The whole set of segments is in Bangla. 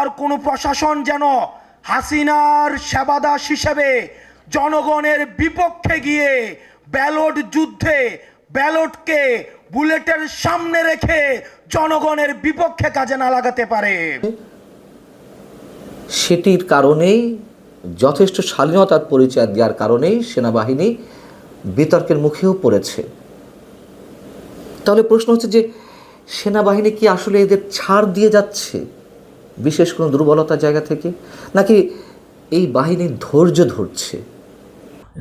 আর কোনো প্রশাসন যেন হাসিনার সেবাদাস হিসেবে জনগণের বিপক্ষে গিয়ে ব্যালট যুদ্ধে ব্যালটকে বুলেটের সামনে রেখে জনগণের বিপক্ষে কাজে না লাগাতে পারে। সেটির কারণেই, যথেষ্ট শালীনতার পরিচয় দেওয়ার কারণেই সেনাবাহিনী বিতর্কের মুখেও পড়েছে। তাহলে প্রশ্ন হচ্ছে যে, সেনাবাহিনী কি আসলে এদের ছাড় দিয়ে যাচ্ছে? বিশেষ কোনো দুর্বলতার জায়গা থেকে? নাকি এই বাহিনীর ধৈর্য ধরছে?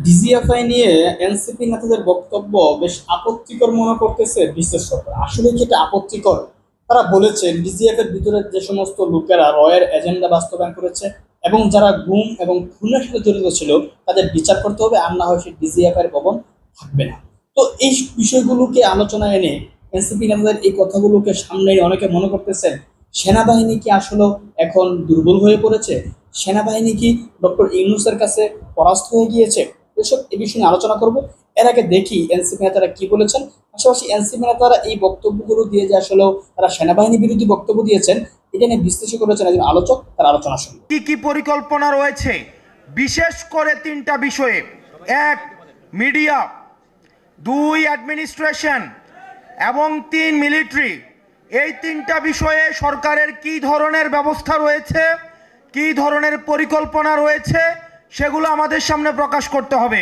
ডিজিএফআই নিয়ে এনসিপি নেতাদের বক্তব্য বেশ আপত্তিকর মনে করতেছে বিশেষজ্ঞরা আসলে এটা আপত্তিকর? তারা বলেছেন ডিজিএফ এর ভিতরে যে সমস্ত লোকেরা রয়ের এজেন্ডা বাস্তবায়ন করেছে এবং যারা গুম এবং খুনের সাথে জড়িত ছিল, তাদের বিচার করতে হবে, আর না হয় সেই ডিজিএফ এর ভবন থাকবে না। তো এই বিষয়গুলোকে আলোচনায় এনে এনসিপি নেতাদের এই কথাগুলোকে সামনে অনেকে মনে করতেছেন সেনাবাহিনী কি আসলে এখন দুর্বল হয়ে পড়েছে? সেনাবাহিনী কি ডক্টর ইউনুসের কাছে পরাস্ত হয়ে গিয়েছে? এসব এ বিষয়ে আলোচনা করব। এর আগে দেখি এনসিপি নেতারা কি বলেছেন। পাশাপাশি এনসিপি নেতারা এই বক্তব্যগুলো দিয়ে যে আসলে তারা সেনাবাহিনী বিরোধী বক্তব্য দিয়েছেন, এটা নিয়ে বিশ্লেষণ করেছেন একজন আলোচক, তার আলোচনা শুনব কি কি পরিকল্পনা রয়েছে? বিশেষ করে তিনটা বিষয়ে। এক, মিডিয়া। দুই অ্যাডমিনিস্ট্রেশন এবং তিন মিলিটারি এই তিনটা বিষয়ে সরকারের কি ধরনের ব্যবস্থা রয়েছে, কি ধরনের পরিকল্পনা রয়েছে, সেগুলো আমাদের সামনে প্রকাশ করতে হবে।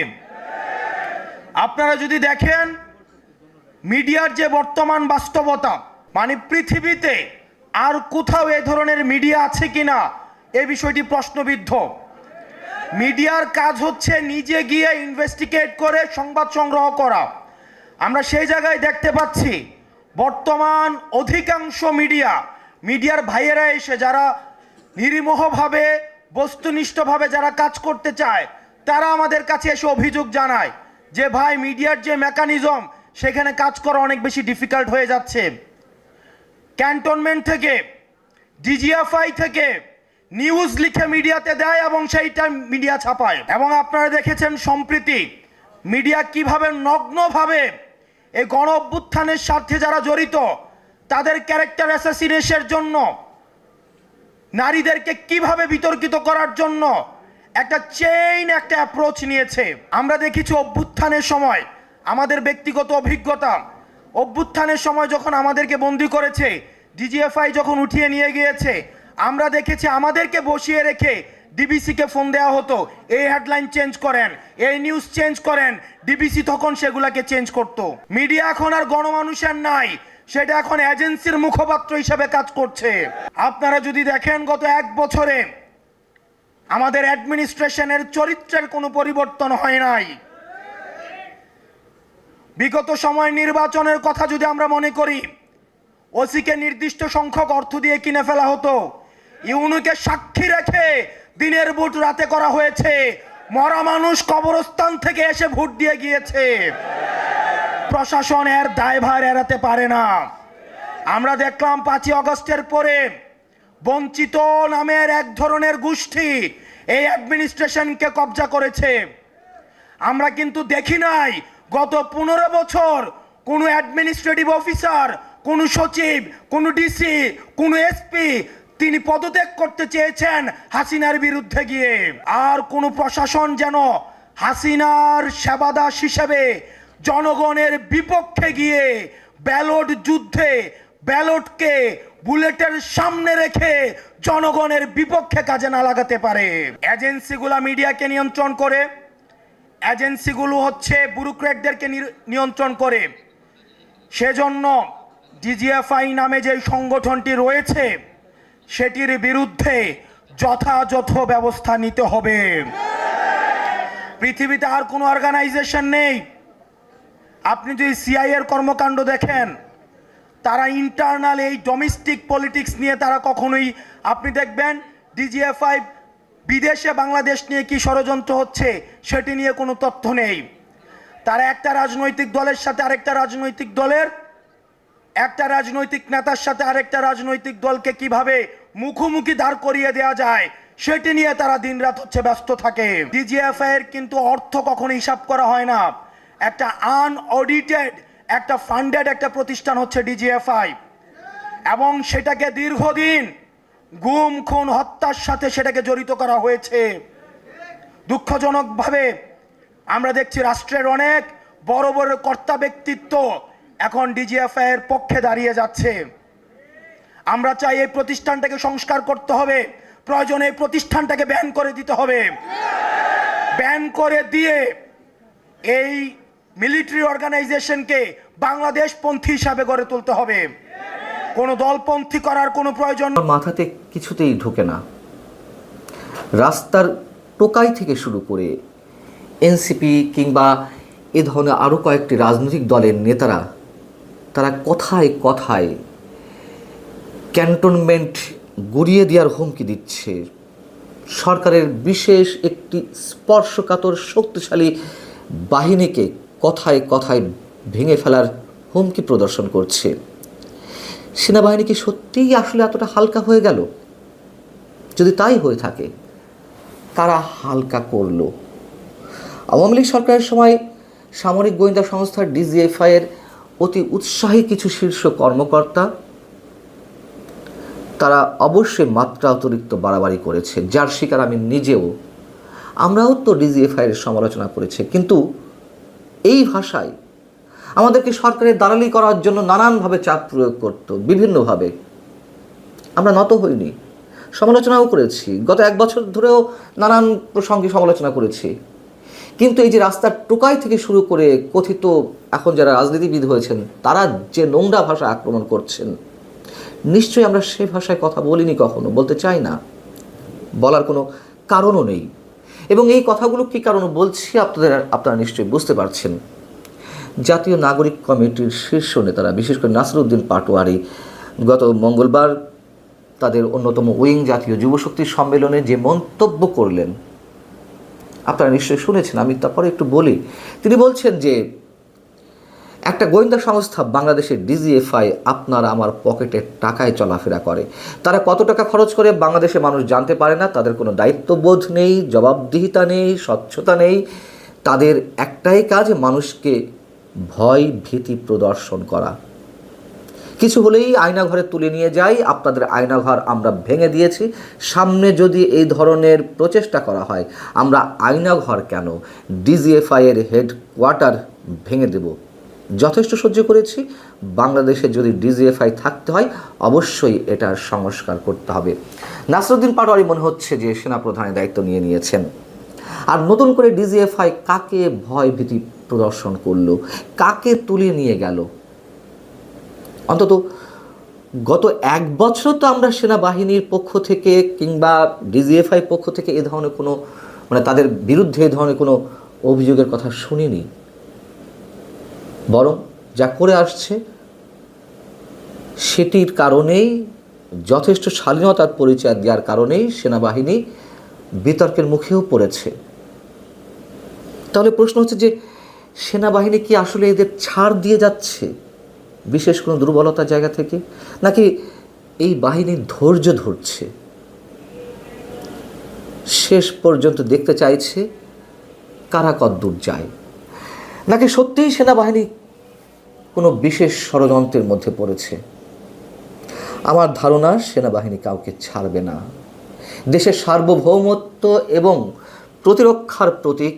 আপনারা যদি দেখেন, মিডিয়ার যে বর্তমান বাস্তবতা মানে পৃথিবীতে আর কোথাও এ ধরনের মিডিয়া আছে কিনা, এ বিষয়টি প্রশ্নবিদ্ধ। মিডিয়ার কাজ হচ্ছে নিজে গিয়ে ইনভেস্টিগেট করে সংবাদ সংগ্রহ করা। আমরা সেই জায়গায় দেখতে পাচ্ছি বর্তমান অধিকাংশ মিডিয়া, মিডিয়ার ভাইয়েরা এসে যারা নির্মোহভাবে বস্তুনিষ্ঠভাবে যারা কাজ করতে চায়, তারা আমাদের কাছে এসে অভিযোগ জানায় যে, ভাই, মিডিয়ার যে মেকানিজম, সেখানে কাজ করা অনেক বেশি ডিফিকাল্ট হয়ে যাচ্ছে। ক্যান্টনমেন্ট থেকে, ডিজিএফআই থেকে নিউজ লিখে মিডিয়াতে দেয় এবং সেইটা মিডিয়া ছাপায়। এবং আপনারা দেখেছেন, সম্প্রীতি মিডিয়া কীভাবে নগ্নভাবে এই গণ অভ্যুত্থানের স্বার্থে যারা জড়িত, তাদের ক্যারেক্টার অ্যাসাসিনেশনের জন্য, নারীদেরকে কীভাবে বিতর্কিত করার জন্য একটা চেইন একটা অ্যাপ্রোচ নিয়েছে। আমরা দেখেছি অভ্যুত্থানের সময় আমাদের ব্যক্তিগত অভিজ্ঞতা। অভ্যুত্থানের সময় যখন আমাদেরকে বন্দি করেছে ডিজিএফআই যখন উঠিয়ে নিয়ে গিয়েছে, আমরা দেখেছি আমাদেরকে বসিয়ে রেখে ডিবিসিকে ফোন দেওয়া হতো, এই হেডলাইন চেঞ্জ করেন, এই নিউজ চেঞ্জ করেন ডিবিসি তখন সেগুলাকে চেঞ্জ করত। মিডিয়া এখন আর গণমানুষের নাই, সেটা এখন এজেন্সির মুখপাত্র হিসেবে কাজ করছে। আপনারা যদি দেখেন গত এক বছরে আমাদের অ্যাডমিনিস্ট্রেশনের চরিত্রের কোনো পরিবর্তন হয় নাই। বিগত সময় নির্বাচনের কথা যদি আমরা মনে করি, ওসিকে নির্দিষ্ট সংখ্যক অর্থ দিয়ে কিনে ফেলা হতো, ইউনুকে সাক্ষী রেখে দিনের ভোট রাতে করা হয়েছে। মরা মানুষ কবরস্থান থেকে এসে ভোট দিয়ে গিয়েছে। প্রশাসন এর দায়ভার এড়াতে পারে না। আমরা দেখলাম পাঁচই অগস্টের পরে বঞ্চিত নামের এক ধরনের গোষ্ঠী এই অ্যাডমিনিস্ট্রেশনকে কবজা করেছে। আমরা কিন্তু দেখি নাই, গত পনেরো বছর কোনো অ্যাডমিনিস্ট্রেটিভ অফিসার, কোনো সচিব, কোনো ডিসি, কোনো এসপি তিনি পদত্যাগ করতে চেয়েছেন হাসিনার বিরুদ্ধে গিয়ে। আর কোনো প্রশাসন যেন হাসিনার সেবাদাস হিসেবে জনগণের বিপক্ষে গিয়ে ব্যালট যুদ্ধে ব্যালটকে বুলেটের সামনে রেখে জনগণের বিপক্ষে কাজে না লাগাতে পারে। এজেন্সিগুলা মিডিয়াকে নিয়ন্ত্রণ করে। এজেন্সিগুলো হচ্ছে ব্যুরোক্রেটদেরকে নিয়ন্ত্রণ করে। সেজন্য ডিজিএফআই নামে যে সংগঠনটি রয়েছে সেটির বিরুদ্ধে যথাযথ ব্যবস্থা নিতে হবে। পৃথিবীতে আর কোনো অর্গানাইজেশন নেই। আপনি যদি সিআই এর কর্মকাণ্ড দেখেন, তারা ইন্টারনাল এই ডোমেস্টিক পলিটিক্স নিয়ে তারা কখনোই, আপনি দেখবেন ডিজিএফআই বিদেশে বাংলাদেশ নিয়ে কি ষড়যন্ত্র হচ্ছে, সেটি নিয়ে কোনো তথ্য নেই। তারা একটা রাজনৈতিক দলের সাথে আরেকটা রাজনৈতিক দলের, একটা রাজনৈতিক নেতার সাথে আরেকটা রাজনৈতিক দলকে কীভাবে মুখোমুখি দাঁড় করিয়ে দেওয়া যায়। সেটি নিয়ে তারা দিনরাত হচ্ছে ব্যস্ত থাকে। ডিজিএফআই এর কিন্তু অর্থ কখনো হিসাব করা হয় না। একটা আনঅডিটেড একটা ফান্ডেড একটা প্রতিষ্ঠান হচ্ছে ডিজিএফআই এবং সেটাকে দীর্ঘদিন গুম, খুন, হত্যার সাথে সেটাকে জড়িত করা হয়েছে। দুঃখজনকভাবে আমরা দেখছি রাষ্ট্রের অনেক বড় বড় কর্তা ব্যক্তিত্ব এখন ডিজিএফআই এর পক্ষে দাঁড়িয়ে যাচ্ছে। আমরা চাই এই প্রতিষ্ঠানটাকে সংস্কার করতে হবে। প্রয়োজনে এই প্রতিষ্ঠানটাকে ব্যান করে দিতে হবে। ব্যান করে দিয়ে এই মিলিটারি অর্গানাইজেশনকে বাংলাদেশ পন্থী হিসাবে গড়ে তুলতে হবে। কোনো দলপন্থী করার কোনো প্রয়োজন মাথাতে কিছুতেই ঢোকে না। রাস্তার টোকাই থেকে শুরু করে এনসিপি কিংবা এ ধরনের আরও কয়েকটি রাজনৈতিক দলের নেতারা, তারা কথায় কথায় ক্যান্টনমেন্ট গুড়িয়ে দেওয়ার হুমকি দিচ্ছে। সরকারের বিশেষ একটি স্পর্শকাতর শক্তিশালী বাহিনীকে কথায় কথায় ভেঙে ফেলার হুমকি প্রদর্শন করছে। সেনাবাহিনী কি সত্যিই আসলে এতটা হালকা হয়ে গেল? যদি তাই হয়ে থাকে তারা হালকা করল? আওয়ামী লীগ সরকারের সময় সামরিক গোয়েন্দা সংস্থা ডিজিএফআইয়ের অতি উৎসাহী কিছু শীর্ষ কর্মকর্তা তারা অবশ্যই মাত্রা অতিরিক্ত বাড়াবাড়ি করেছে, যার শিকার আমি নিজেও। আমরাও তো ডিজিএফআই এর সমালোচনা করেছি, কিন্তু এই ভাষায় আমাদেরকে সরকারের দালালি করার জন্য নানানভাবে চাপ প্রয়োগ করত, বিভিন্নভাবে। আমরা নত হইনি, সমালোচনাও করেছি, গত এক বছর ধরেও নানান প্রসঙ্গে সমালোচনা করেছি। কিন্তু এই যে রাস্তার টোকাই থেকে শুরু করে কথিত এখন যারা রাজনীতিবিদ হয়েছেন, তারা যে নোংরা ভাষা আক্রমণ করছেন নিশ্চয়ই আমরা সে ভাষায় কথা বলিনি কখনো, বলতে চাই না। বলার কোনো কারণও নেই। এবং এই কথাগুলো কী কারণে বলছি আপনাদের আপনারা নিশ্চয়ই বুঝতে পারছেন। জাতীয় নাগরিক কমিটির শীর্ষ নেতারা, বিশেষ করে নাসরুদ্দিন পাটোয়ারি, গত মঙ্গলবার তাদের অন্যতম উইং জাতীয় যুবশক্তি সম্মেলনে যে মন্তব্য করলেন, আপনারা নিশ্চয়ই শুনেছেন, আমি তারপরে একটু বলি। তিনি বলছেন যে একটা গোয়েন্দা সংস্থা বাংলাদেশের ডিজিএফআই আপনার আমার পকেটের টাকায় চলাফেরা করে। তারা কত টাকা খরচ করে বাংলাদেশে মানুষ জানতে পারে না, তাদের কোনো দায়িত্ববোধ নেই, জবাবদিহিতা নেই, স্বচ্ছতা নেই। তাদের একটাই কাজ, মানুষকে ভয়, ভীতি প্রদর্শন করা। কিছু হলেই আয়নাঘরে তুলে নিয়ে যাই, আপনাদের আয়নাঘর আমরা ভেঙে দিয়েছি। সামনে যদি এই ধরনের প্রচেষ্টা করা হয়, আমরা আয়নাঘর কেন? ডিজিএফআই এর হেডকোয়ার্টার ভেঙে দেব। যথেষ্ট সহ্য করেছি। বাংলাদেশে যদি ডিজিএফআই থাকতে হয়, অবশ্যই এটার সংস্কার করতে হবে। নাসরুদ্দিন পাটোয়ারি মনে হচ্ছে যে সেনাপ্রধানের দায়িত্ব নিয়ে নিয়েছেন। আর নতুন করে ডিজিএফআই কাকে ভয় ভীতি প্রদর্শন করল? কাকে তুলে নিয়ে গেল? অন্তত গত এক বছর তো আমরা সেনাবাহিনীর পক্ষ থেকে কিংবা ডিজিএফআই পক্ষ থেকে এ ধরনের কোনো মানে তাদের বিরুদ্ধে এ ধরনের কোনো অভিযোগের কথা শুনিনি। বরং যা করে আসছে, সেটির কারণেই যথেষ্ট শালীনতার পরিচয় দেওয়ার কারণেই সেনাবাহিনী বিতর্কের মুখেও পড়েছে। তাহলে প্রশ্ন হচ্ছে যে, সেনাবাহিনী কি আসলে এদের ছাড় দিয়ে যাচ্ছে বিশেষ কোনো দুর্বলতার জায়গা থেকে? নাকি এই বাহিনীর ধৈর্য ধরছে? শেষ পর্যন্ত দেখতে চাইছে কারা কদ্দূর যায়। নাকি সত্যিই সেনাবাহিনী কোনো বিশেষ ষড়যন্ত্রের মধ্যে পড়েছে? আমার ধারণা, সেনাবাহিনী কাউকে ছাড়বে না। দেশের সার্বভৌমত্ব এবং প্রতিরক্ষার প্রতীক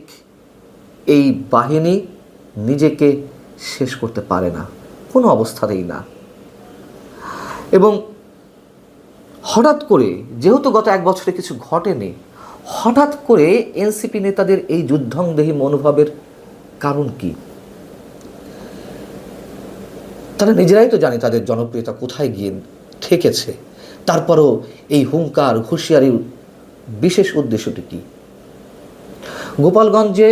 এই বাহিনী নিজেকে শেষ করতে পারে না, কোনো অবস্থাতেই না। এবং হঠাৎ করে, যেহেতু গত এক বছরে কিছু ঘটেনি, হঠাৎ করে এনসিপি নেতাদের এই যুদ্ধংদেহী মনোভাবের কারণ কি? তারা নিজেরাই তো জানে তাদের জনপ্রিয়তা কোথায় গিয়ে ঠেকেছে তারপরও এই হুঙ্কার, হুঁশিয়ারির বিশেষ উদ্দেশ্যটি কি? গোপালগঞ্জে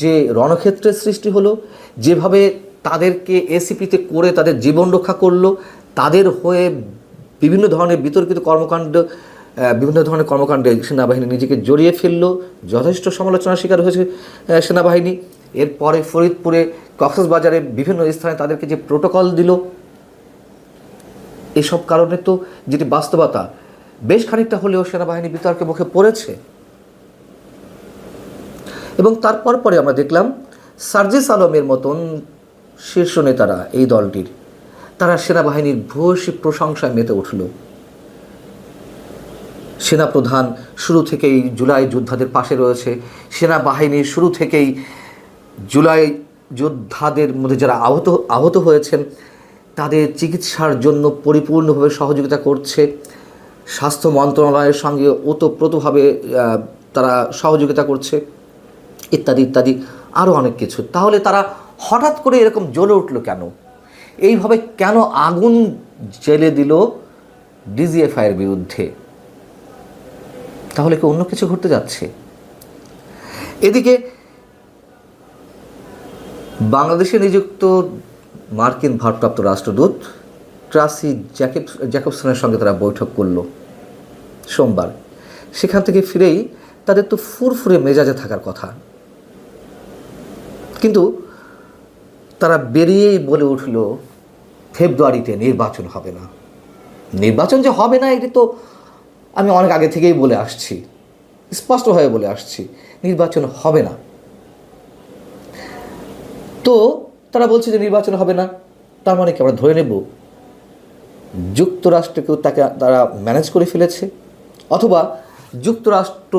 যে রণক্ষেত্রের সৃষ্টি হলো, যেভাবে তাদেরকে এসিপিতে করে তাদের জীবন রক্ষা করল, তাদের হয়ে বিভিন্ন ধরনের বিতর্কিত কর্মকাণ্ড বিভিন্ন ধরনের কর্মকাণ্ডে সেনাবাহিনী নিজেকে জড়িয়ে ফেলল, যথেষ্ট সমালোচনার শিকার হয়েছে সেনাবাহিনী। এরপরে ফরিদপুরে কক্সবাজারে বিভিন্ন স্থানে তাদেরকে যে প্রোটোকল দিল, এসব কারণে তো যেটি বাস্তবতা, বেশ খানিকটা হলেও সেনাবাহিনী বিতর্কের মুখে পড়েছে। এবং তারপর পরে আমরা দেখলাম, সার্জিস আলমের মতন শীর্ষ নেতারা এই দলটির, তারা সেনাবাহিনীর ভূয়সী প্রশংসায় মেতে উঠল। সেনাপ্রধান শুরু থেকেই জুলাই যোদ্ধাদের পাশে রয়েছে সেনাবাহিনী শুরু থেকেই জুলাই যোদ্ধাদের মধ্যে যারা আহত আহত হয়েছেন, তাদের চিকিৎসার জন্য পরিপূর্ণভাবে সহযোগিতা করছে স্বাস্থ্য মন্ত্রণালয়ের সঙ্গে ওতপ্রোতভাবে তারা সহযোগিতা করছে, ইত্যাদি ইত্যাদি আরও অনেক কিছু। তাহলে তারা হঠাৎ করে এরকম জ্বলে উঠল কেন? এইভাবে কেন আগুন জেলে দিল ডিজিএফআইয়ের বিরুদ্ধে? তাহলে কি অন্য কিছু ঘটতে যাচ্ছে? এদিকে বাংলাদেশে নিযুক্ত মার্কিন ভারপ্রাপ্ত রাষ্ট্রদূত ট্রাসি জ্যাকেব জ্যাকবসনের সঙ্গে তারা বৈঠক করল সোমবার। সেখান থেকে ফিরেই তাদের তো ফুরফুরে মেজাজে থাকার কথা। কিন্তু তারা বেরিয়েই বলে উঠল, ফেব্রুয়ারিতে নির্বাচন হবে না। নির্বাচন যে হবে না, এটি তো আমি অনেক আগে থেকেই বলে আসছি। স্পষ্টভাবে বলে আসছি, নির্বাচন হবে না। তো তারা বলছে যে নির্বাচন হবে না, তার মানে কি আমরা ধরে নেব যুক্তরাষ্ট্রকেও তাকে তারা ম্যানেজ করে ফেলেছে? অথবা যুক্তরাষ্ট্র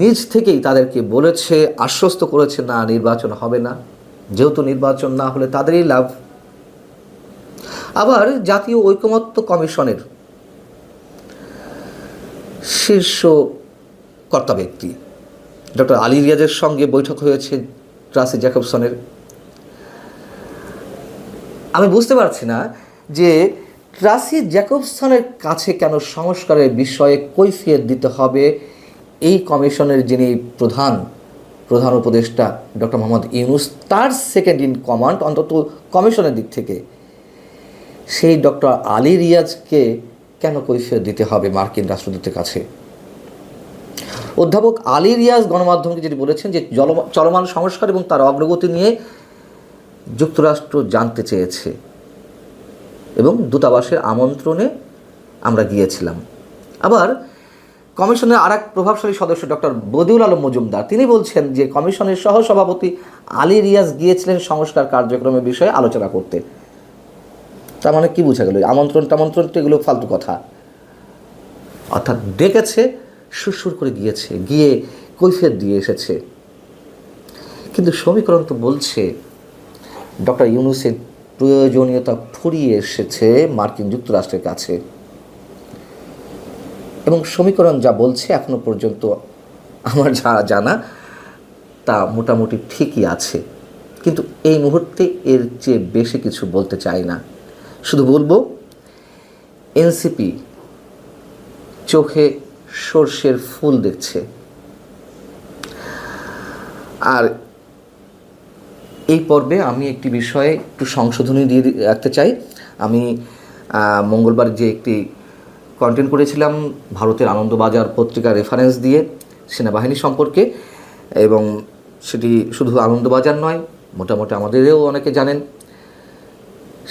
নিজ থেকেই তাদেরকে বলেছে, আশ্বস্ত করেছে, না, নির্বাচন হবে না। যেহেতু নির্বাচন না হলে তাদেরই লাভ। আবার জাতীয় ঐকমত্য কমিশনের শীর্ষ কর্তা ব্যক্তি ডক্টর আলী রিয়াজের সঙ্গে বৈঠক হয়েছে ট্রাসি জ্যাকবসনের। আমি বুঝতে পারছি না যে ট্রাসি জ্যাকবসনের কাছে কেন সংস্কারের বিষয়ে কৈফিয়ত দিতে হবে এই কমিশনের যিনি প্রধান প্রধান উপদেষ্টা ডক্টর মোহাম্মদ ইউনুস, তার সেকেন্ড ইন কমান্ড অন্তত কমিশনের দিক থেকে। সেই ডক্টর আলী রিয়াজকে কেন কৈফিয়ত দিতে হবে মার্কিন রাষ্ট্রদূতের কাছে? অধ্যাপক আলী রিয়াজ গণমাধ্যমকে যেটি বলেছেন যে চলমান সংস্কার এবং তার অগ্রগতি নিয়ে যুক্তরাষ্ট্র জানতে চেয়েছে এবং দূতাবাসের আমন্ত্রণে আমরা গিয়েছিলাম। আবার কমিশনের আর এক প্রভাবশালী সদস্য ডক্টর বদিউল আলম মজুমদার, তিনি বলছেন যে কমিশনের সহসভাপতি আলী রিয়াজ গিয়েছিলেন সংস্কার কার্যক্রমের বিষয়ে আলোচনা করতে। তার মানে কি বোঝা গেল? আমন্ত্রণ টামন্ত্রণ তো এগুলো ফালতু কথা। অর্থাৎ ডেকেছে, সুরসুর করে গিয়েছে, গিয়ে কৈফিয়ত দিয়ে এসেছে। কিন্তু সমীকরণ তো বলছে ডক্টর ইউনুসের প্রয়োজনীয়তা ফুরিয়ে এসেছে মার্কিন যুক্তরাষ্ট্রের কাছে। এবং সমীকরণ যা বলছে এখনও পর্যন্ত আমার যা জানা, তা মোটামুটি ঠিকই আছে। কিন্তু এই মুহূর্তে এর চেয়ে বেশি কিছু বলতে চাই না। শুধু বলব, এনসিপি চোখে সর্ষের ফুল দেখছে। আর এই পর্বে আমি একটি বিষয়ে একটু সংশোধনী দিয়ে রাখতে চাই। আমি মঙ্গলবার যে একটি কন্টেন্ট করেছিলাম, ভারতের আনন্দবাজার পত্রিকা রেফারেন্স দিয়ে সেনাবাহিনী সম্পর্কে, এবং সেটি শুধু আনন্দবাজার নয়, মোটামুটি আমাদেরও অনেকে জানেন,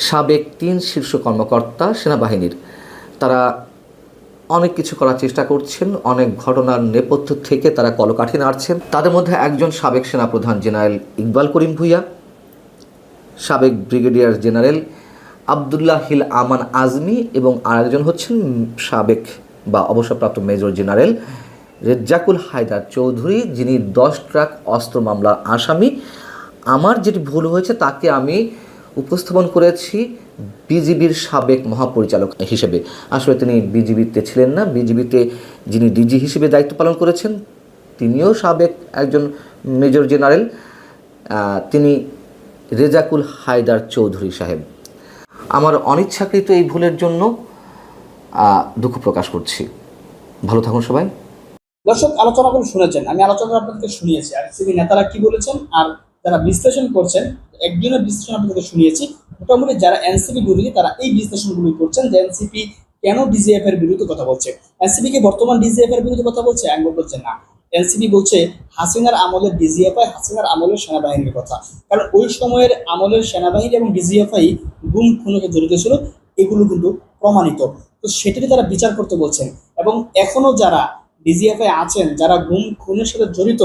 সাবেক তিন শীর্ষ কর্মকর্তা সেনাবাহিনীর। তারা অনেক কিছু করার চেষ্টা করছেন, অনেক ঘটনার নেপথ্য থেকে তারা কলকাঠি নাড়ছেন। তাদের মধ্যে একজন সাবেক সেনাপ্রধান জেনারেল ইকবাল করিম ভুইয়া, সাবেক brigadier general Abdullah hill Aman Azmi এবং আরেকজন হচ্ছেন সাবেক বা অবসরপ্রাপ্ত মেজর জেনারেল রেজ্জাকুল হায়দার চৌধুরী, যিনি দশ ট্রাক অস্ত্র মামলার আসামি। আমার যেটি ভুল হয়েছে তাকে আমি উপস্থাপন করেছি বিজিবির সাবেক মহাপরিচালক হিসেবে। আসলে তিনি বিজিবিতে ছিলেন না, বিজিবিতে যিনি ডিজি হিসেবে দায়িত্ব পালন করেছেন, তিনিও সাবেক একজন মেজর জেনারেল তিনি রেজাকুল হায়দার চৌধুরী সাহেব। আমার অনিচ্ছাকৃত এই ভুলের জন্য দুঃখ প্রকাশ করছি। ভালো থাকুন সবাই। দর্শক, আলোচনা করে শুনেছেন, আমি আলোচনা আপনাদেরকে শুনিয়েছি। আর সিবি নেতারা কি বলেছেন আর যারা বিশ্লেষণ করছেন, একজনের বিশ্লেষণ আপনাদেরকে শুনিয়েছি। মোটামুটি যারা এনসিপি বিরোধী, তারা এই বিশ্লেষণগুলো করছেন যে এনসিপি কেন ডিজিএফ এর বিরুদ্ধে কথা বলছে? এনসিপি কি বর্তমান ডিজিএফ এর বিরুদ্ধে কথা বলছে? আমি বলছে না। এনসিপি বলছে হাসিনার আমলের ডিজিএফআই হাসিনার আমলের সেনাবাহিনীর কথা। কারণ ওই সময়ের আমলের সেনাবাহিনী এবং ডিজিএফআই গুম, খুনকে জড়িত ছিল, এগুলো কিন্তু প্রমাণিত। তো সেটাকে তারা বিচার করতে বলছেন। এবং এখনও যারা ডিজিএফআই আছেন, যারা গুম, খুনের সাথে জড়িত,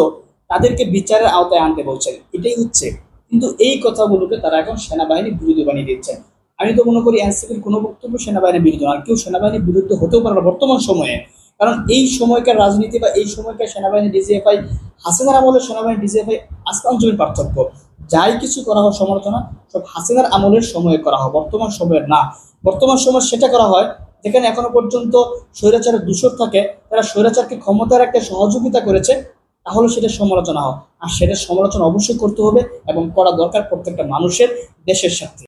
তাদেরকে বিচারের আওতায় আনতে বলছেন। এটাই হচ্ছে কিন্তু এই কথাগুলোকে তারা এখন সেনাবাহিনী বিরোধী বানিয়ে দিচ্ছেন আমি তো মনে করি এনসিপির কোনো বক্তব্য সেনাবাহিনীর বিরুদ্ধে আর কেউ সেনাবাহিনীর বিরুদ্ধে হতেও পারে না বর্তমান সময়ে। কারণ এই সময়কার রাজনীতি বা এই সময়কার সেনাবাহিনী ডিজিএফআই, হাসিনার আমলের সেনাবাহিনী ডিজিএফআই জমির পার্থক্য। যাই কিছু করা হয় সমালোচনা, সব হাসিনার আমলের সময়ে করা হয় বর্তমান সময়ের না। বর্তমান সময় সেটা করা হয় যেখানে এখনও পর্যন্ত স্বৈরাচারের দূষর থাকে, তারা স্বৈরাচারকে ক্ষমতার একটা সহযোগিতা করেছে তাহলে সেটা সমালোচনা হোক আর সেটা সমালোচনা অবশ্যই করতে হবে এবং করা দরকার প্রত্যেকটা মানুষের দেশের সাথে